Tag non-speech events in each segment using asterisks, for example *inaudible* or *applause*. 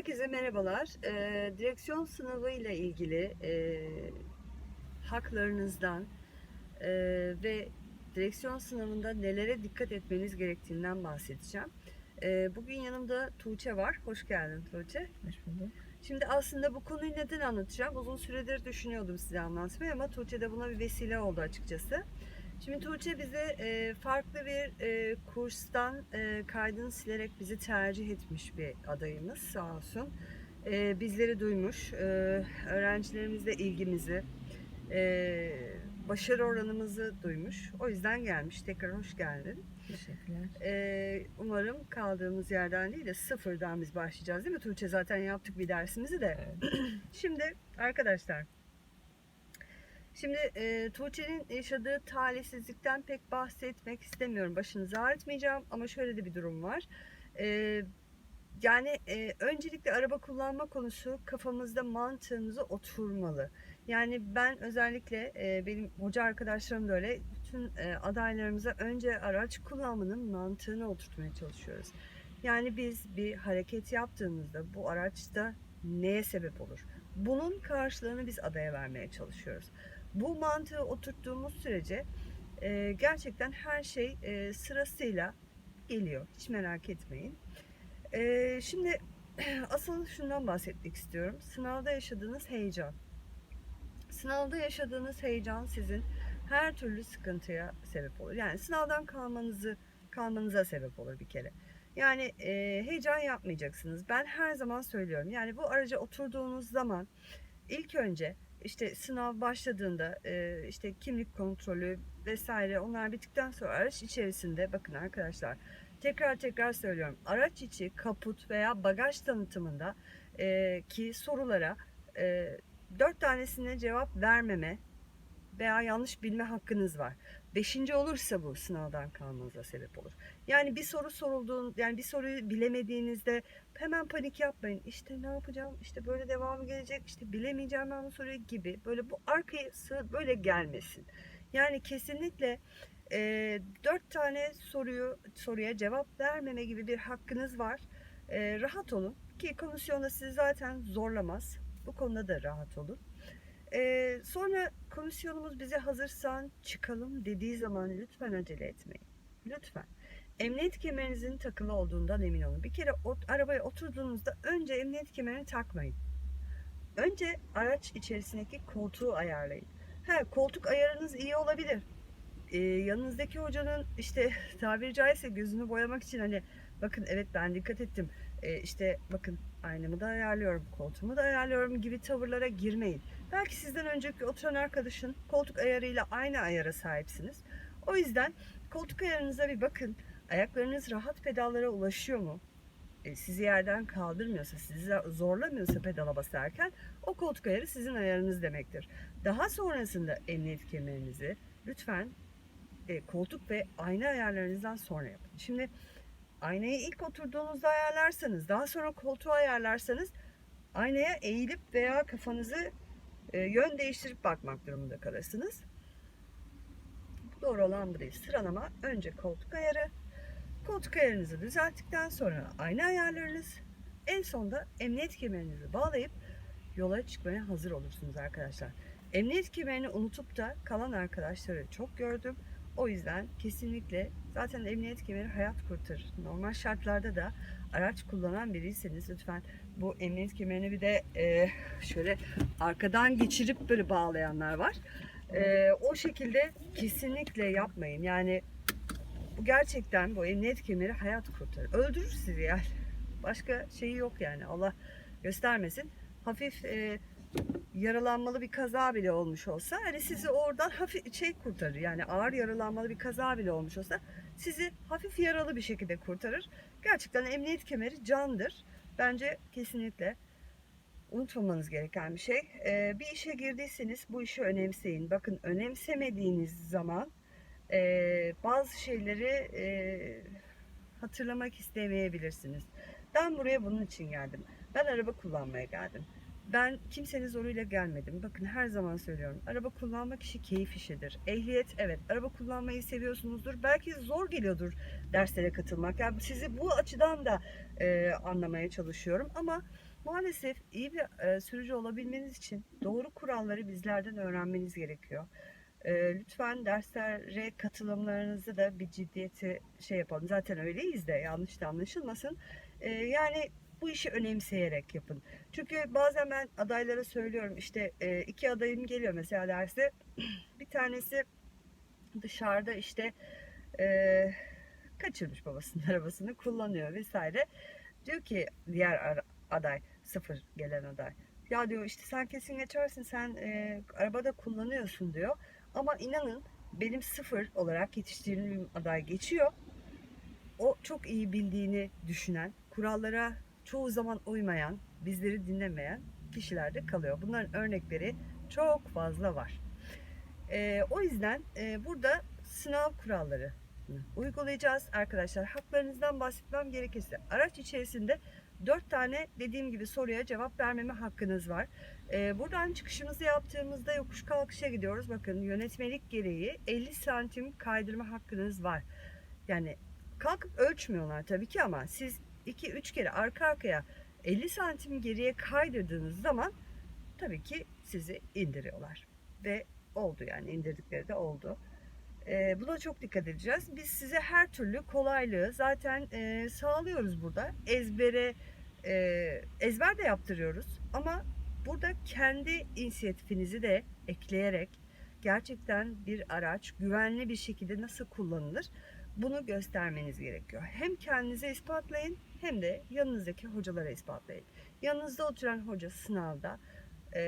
Herkese merhabalar. Ee, direksiyon sınavı ile ilgili e, haklarınızdan e, ve direksiyon sınavında nelere dikkat etmeniz gerektiğinden bahsedeceğim. E, bugün yanımda Tuğçe var. Hoş geldin Tuğçe. Hoş bulduk. Şimdi aslında bu konuyu neden anlatacağım? Uzun süredir düşünüyordum size anlatmayı ama Tuğçe de buna bir vesile oldu açıkçası. Şimdi Tuğçe bize e, farklı bir e, kurstan e, kaydını silerek bizi tercih etmiş bir adayımız sağ olsun. E, bizleri duymuş, e, öğrencilerimizle ilgimizi, e, başarı oranımızı duymuş. O yüzden gelmiş. Tekrar hoş geldin. Teşekkürler. Ee, umarım kaldığımız yerden değil de sıfırdan biz başlayacağız değil mi Tuğçe? Zaten yaptık bir dersimizi de. *clears throat* Şimdi arkadaşlar, şimdi e, Tuğçe'nin yaşadığı talihsizlikten pek bahsetmek istemiyorum. Başınızı ağrıtmayacağım ama şöyle de bir durum var. Ee, yani e, öncelikle araba kullanma konusu kafamızda mantığımıza oturmalı. Yani ben özellikle e, benim hoca arkadaşlarım da öyle bütün e, adaylarımıza önce araç kullanmanın mantığını oturtmaya çalışıyoruz. Yani biz bir hareket yaptığımızda bu araçta neye sebep olur? Bunun karşılığını biz adaya vermeye çalışıyoruz. Bu mantığı oturttuğumuz sürece e, gerçekten her şey e, sırasıyla geliyor. Hiç merak etmeyin. E, şimdi *clears throat* asıl şundan bahsetmek istiyorum. Sınavda yaşadığınız heyecan. Sınavda yaşadığınız heyecan sizin her türlü sıkıntıya sebep olur. Yani sınavdan kalmanızı kalmanıza sebep olur bir kere. Yani e, heyecan yapmayacaksınız. Ben her zaman söylüyorum. Yani bu araca oturduğunuz zaman ilk önce işte sınav başladığında e, işte kimlik kontrolü vesaire onlar bittikten sonra araç içerisinde bakın arkadaşlar tekrar tekrar söylüyorum. Araç içi kaput veya bagaj tanıtımında e, ki sorulara e, dört tanesine cevap vermeme veya yanlış bilme hakkınız var. Beşinci olursa bu sınavdan kalmanıza sebep olur. Yani bir soru sorulduğun, yani bir soruyu bilemediğinizde hemen panik yapmayın. İşte ne yapacağım, işte böyle devamı gelecek, işte bilemeyeceğim ben bu soruyu gibi. Böyle bu arkası böyle gelmesin. Yani kesinlikle e, dört tane soruyu soruya cevap vermeme gibi bir hakkınız var. E, rahat olun ki komisyonda sizi zaten zorlamaz. Bu konuda da rahat olun. Ee, sonra komisyonumuz bize hazırsan çıkalım dediği zaman lütfen acele etmeyin. Lütfen. Emniyet kemerinizin takılı olduğundan emin olun. Bir kere o, arabaya oturduğunuzda önce emniyet kemerini takmayın. Önce araç içerisindeki koltuğu ayarlayın. Ha, koltuk ayarınız iyi olabilir. Ee, yanınızdaki hocanın işte tabiri caizse gözünü boyamak için hani bakın evet ben dikkat ettim. Ee, işte bakın aynamı da ayarlıyorum, koltuğumu da ayarlıyorum gibi tavırlara girmeyin. Belki sizden önceki oturan arkadaşın koltuk ayarıyla aynı ayara sahipsiniz. O yüzden koltuk ayarınıza bir bakın. Ayaklarınız rahat pedallara ulaşıyor mu? E, sizi yerden kaldırmıyorsa, sizi zorlamıyorsa pedala basarken o koltuk ayarı sizin ayarınız demektir. Daha sonrasında emniyet kemerinizi lütfen e, koltuk ve ayna ayarlarınızdan sonra yapın. Şimdi aynayı ilk oturduğunuzda ayarlarsanız, daha sonra koltuğu ayarlarsanız aynaya eğilip veya kafanızı e, yön değiştirip bakmak durumunda kalırsınız. Doğru olan bu değil. Sıralama önce koltuk ayarı, koltuk ayarınızı düzelttikten sonra ayna ayarlarınız, en sonda emniyet kemerinizi bağlayıp yola çıkmaya hazır olursunuz arkadaşlar. Emniyet kemerini unutup da kalan arkadaşları çok gördüm. O yüzden kesinlikle zaten emniyet kemeri hayat kurtarır. Normal şartlarda da araç kullanan biriyseniz lütfen bu emniyet kemerini bir de e, şöyle arkadan geçirip böyle bağlayanlar var. E, o şekilde kesinlikle yapmayın. Yani bu gerçekten bu emniyet kemeri hayat kurtarır. Öldürür sizi yani. Başka şeyi yok yani. Allah göstermesin. Hafif e, yaralanmalı bir kaza bile olmuş olsa hani sizi oradan hafif şey kurtarır. Yani ağır yaralanmalı bir kaza bile olmuş olsa sizi hafif yaralı bir şekilde kurtarır. Gerçekten emniyet kemeri candır. Bence kesinlikle unutmamanız gereken bir şey. Ee, bir işe girdiyseniz bu işi önemseyin. Bakın önemsemediğiniz zaman e, bazı şeyleri e, hatırlamak istemeyebilirsiniz. Ben buraya bunun için geldim. Ben araba kullanmaya geldim. Ben kimsenin zoruyla gelmedim. Bakın her zaman söylüyorum. Araba kullanmak işi keyif işidir. Ehliyet evet araba kullanmayı seviyorsunuzdur. Belki zor geliyordur derslere katılmak. Yani sizi bu açıdan da e, anlamaya çalışıyorum. Ama maalesef iyi bir e, sürücü olabilmeniz için doğru kuralları bizlerden öğrenmeniz gerekiyor. E, lütfen derslere katılımlarınızı da bir ciddiyeti şey yapalım. Zaten öyleyiz de yanlış da anlaşılmasın. E, yani bu işi önemseyerek yapın. Çünkü bazen ben adaylara söylüyorum işte e, iki adayım geliyor mesela derse *clears throat* bir tanesi dışarıda işte e, kaçırmış babasının *laughs* arabasını kullanıyor vesaire. Diyor ki diğer aday sıfır gelen aday. Ya diyor işte sen kesin geçersin sen e, arabada kullanıyorsun diyor. Ama inanın benim sıfır olarak yetiştirdiğim aday geçiyor. O çok iyi bildiğini düşünen, kurallara çoğu zaman uymayan, bizleri dinlemeyen kişilerde kalıyor. Bunların örnekleri çok fazla var. Ee, o yüzden e, burada sınav kuralları uygulayacağız arkadaşlar. Haklarınızdan bahsetmem gerekirse araç içerisinde dört tane dediğim gibi soruya cevap vermeme hakkınız var. Ee, buradan çıkışımızı yaptığımızda yokuş kalkışa gidiyoruz. Bakın yönetmelik gereği 50 santim kaydırma hakkınız var. Yani kalkıp ölçmüyorlar tabii ki ama siz 2-3 kere arka arkaya 50 santim geriye kaydırdığınız zaman tabii ki sizi indiriyorlar. Ve oldu yani indirdikleri de oldu. Ee, buna çok dikkat edeceğiz. Biz size her türlü kolaylığı zaten e, sağlıyoruz burada. Ezbere e, ezber de yaptırıyoruz ama burada kendi inisiyatifinizi de ekleyerek gerçekten bir araç güvenli bir şekilde nasıl kullanılır bunu göstermeniz gerekiyor. Hem kendinize ispatlayın hem de yanınızdaki hocalara ispatlayın. Yanınızda oturan hoca sınavda e,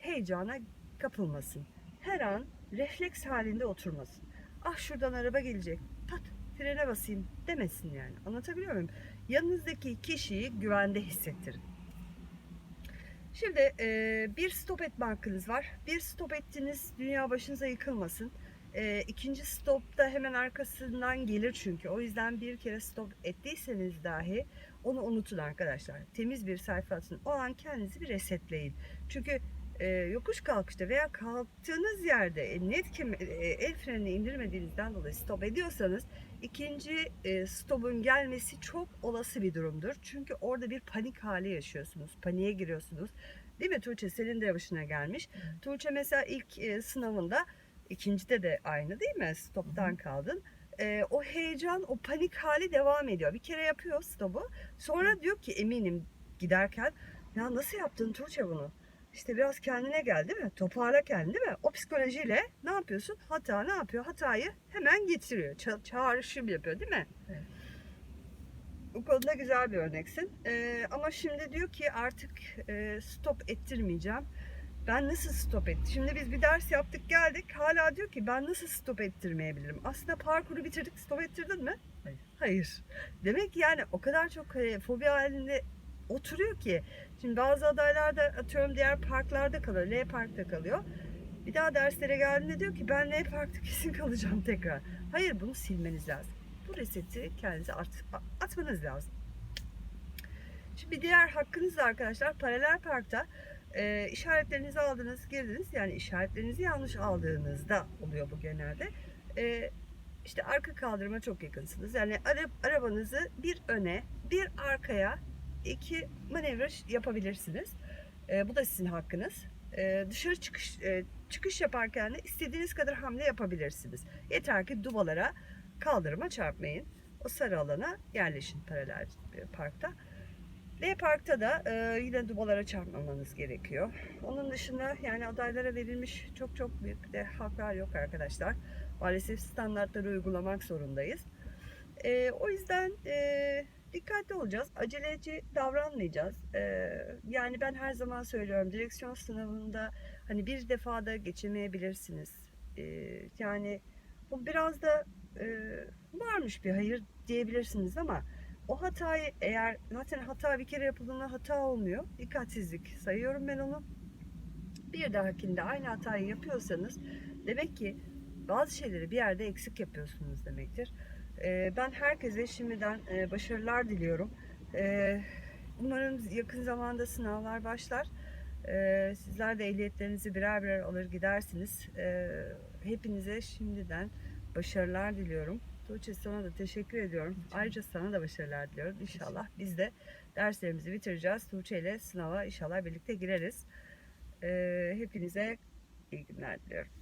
heyecana kapılmasın. Her an refleks halinde oturmasın. Ah şuradan araba gelecek. Pat frene basayım demesin yani. Anlatabiliyor muyum? Yanınızdaki kişiyi güvende hissettirin. Şimdi e, bir stop etme hakkınız var. Bir stop ettiniz dünya başınıza yıkılmasın. E, ikinci stopta hemen arkasından gelir çünkü. O yüzden bir kere stop ettiyseniz dahi onu unutun arkadaşlar. Temiz bir sayfa atın. O an kendinizi bir resetleyin. Çünkü e, yokuş kalkışta veya kalktığınız yerde e, net e, el frenini indirmediğinizden dolayı stop ediyorsanız ikinci e, stopun gelmesi çok olası bir durumdur. Çünkü orada bir panik hali yaşıyorsunuz. Paniğe giriyorsunuz. Değil mi Tuğçe? Senin de başına gelmiş. Tuğçe mesela ilk e, sınavında ikincide de aynı değil mi? Stoptan kaldın. E, o heyecan, o panik hali devam ediyor. Bir kere yapıyor stopu. Sonra diyor ki eminim giderken ya nasıl yaptın Tuğçe bunu? İşte biraz kendine gel değil mi? Toparla kendini değil mi? O psikolojiyle ne yapıyorsun? Hata ne yapıyor? Hatayı hemen getiriyor. Ça- çağrışım yapıyor değil mi? Evet. Bu konuda güzel bir örneksin. Ee, ama şimdi diyor ki artık e, stop ettirmeyeceğim. Ben nasıl stop et? Şimdi biz bir ders yaptık geldik. Hala diyor ki ben nasıl stop ettirmeyebilirim? Aslında parkuru bitirdik. Stop ettirdin mi? Hayır. Hayır. Demek ki yani o kadar çok e, fobi halinde oturuyor ki. Şimdi bazı adaylar da atıyorum diğer parklarda kalıyor. L parkta kalıyor. Bir daha derslere geldiğinde diyor ki ben L parkta *laughs* kesin kalacağım tekrar. Hayır bunu silmeniz lazım. Bu reseti kendinize at, atmanız lazım. Şimdi bir diğer hakkınız da arkadaşlar paralel parkta e, işaretlerinizi aldınız girdiniz. Yani işaretlerinizi yanlış aldığınızda oluyor bu genelde. E, işte arka kaldırıma çok yakınsınız. Yani ara- arabanızı bir öne bir arkaya iki manevra yapabilirsiniz. E, bu da sizin hakkınız. E, dışarı çıkış e, çıkış yaparken de istediğiniz kadar hamle yapabilirsiniz. Yeter ki dubalara kaldırıma çarpmayın. O sarı alana yerleşin paralel e, parkta. L parkta da e, yine dubalara çarpmamanız gerekiyor. Onun dışında yani adaylara verilmiş çok çok büyük de haklar yok arkadaşlar. Maalesef standartları uygulamak zorundayız. E, o yüzden e, dikkatli olacağız. Aceleci davranmayacağız. E, yani ben her zaman söylüyorum direksiyon sınavında hani bir defada geçemeyebilirsiniz. E, yani bu biraz da e, varmış bir hayır diyebilirsiniz ama o hatayı eğer zaten hata bir kere yapıldığında hata olmuyor. Dikkatsizlik sayıyorum ben onu. Bir dahakinde aynı hatayı yapıyorsanız demek ki bazı şeyleri bir yerde eksik yapıyorsunuz demektir. Ee, ben herkese şimdiden e, başarılar diliyorum. Ee, umarım yakın zamanda sınavlar başlar. Ee, sizler de ehliyetlerinizi birer birer alır gidersiniz. Hepinize şimdiden başarılar diliyorum. Tuğçe sana da teşekkür ediyorum. Ayrıca sana da başarılar diliyorum. İnşallah biz de derslerimizi bitireceğiz. Tuğçe ile sınava inşallah birlikte gireriz. Hepinize iyi günler diliyorum.